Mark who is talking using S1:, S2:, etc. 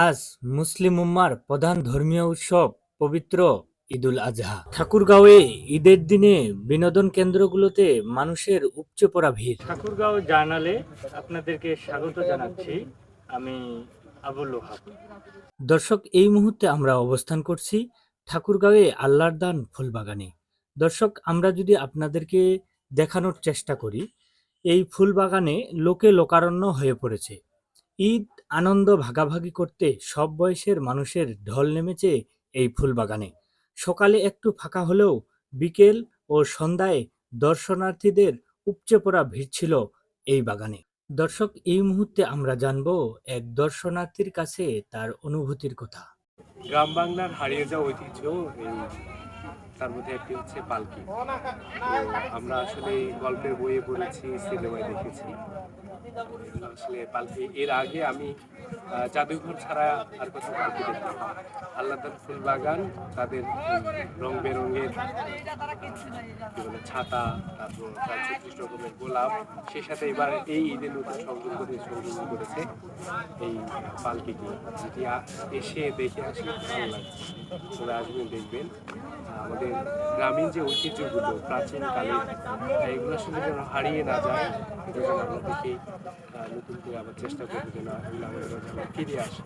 S1: আজ মুসলিম উম্মার প্রধান ধর্মীয় উৎসব পবিত্র ঈদুল আজহা। ঠাকুরগাঁওয়ে ঈদের দিনে বিনোদন কেন্দ্রগুলোতে মানুষের উপচে পড়া ভিড়। ঠাকুরগাঁও জার্নালে আপনাদেরকে স্বাগত জানাচ্ছি আমি আবুল দর্শক এই মুহূর্তে আমরা অবস্থান করছি ঠাকুরগাঁওয়ে আল্লাহর দান ফুলবাগানে। দর্শক আমরা যদি আপনাদেরকে দেখানোর চেষ্টা করি এই ফুলবাগানে লোকে লোকারণ্য হয়ে পড়েছে। ঈদ আনন্দ ভাগাভাগি করতে সব বয়সের মানুষের ঢল নেমেছে এই ফুলবাগানে। সকালে একটু ফাঁকা হলেও বিকেল ও সন্ধ্যায় দর্শনার্থীদের উপচে পড়া ভিড় ছিল এই বাগানে। দর্শক, এই মুহূর্তে আমরা জানব এক দর্শনার্থীর কাছে তার অনুভূতির কথা।
S2: গ্রাম বাংলার হারিয়ে যাওয়া ঐতিহ্য তার মধ্যে একটি হচ্ছে পালকি। আমরা আসলে গল্পের বইয়ে পড়েছি, সিনেমায় দেখেছি। আসলে পালকি, এর আগে আমি জাদুঘর ছাড়া আর কোথাও পালকি দেখতাম না। আল্লাহদার ফুল বাগান, তাদের রং বেরঙের ছাতা, তারপর তার ছত্রিশ রকমের গোলাপ। সেই সাথে এবার এই ঈদের নতুন সংযোগ করে সংযোজন করেছে এই পালকিটি। যেটি এসে দেখে আসলে ভালো লাগছে। তবে আসবেন, দেখবেন। আমাদের গ্রামীণ যে ঐতিহ্যগুলো প্রাচীনকালে এগুলোর এগুলো আসলে যেন হারিয়ে না যায় এটা যেন আমরা দেখে নতুন করে আবার চেষ্টা করব যেন এগুলো আমাদের ফিরে আসে।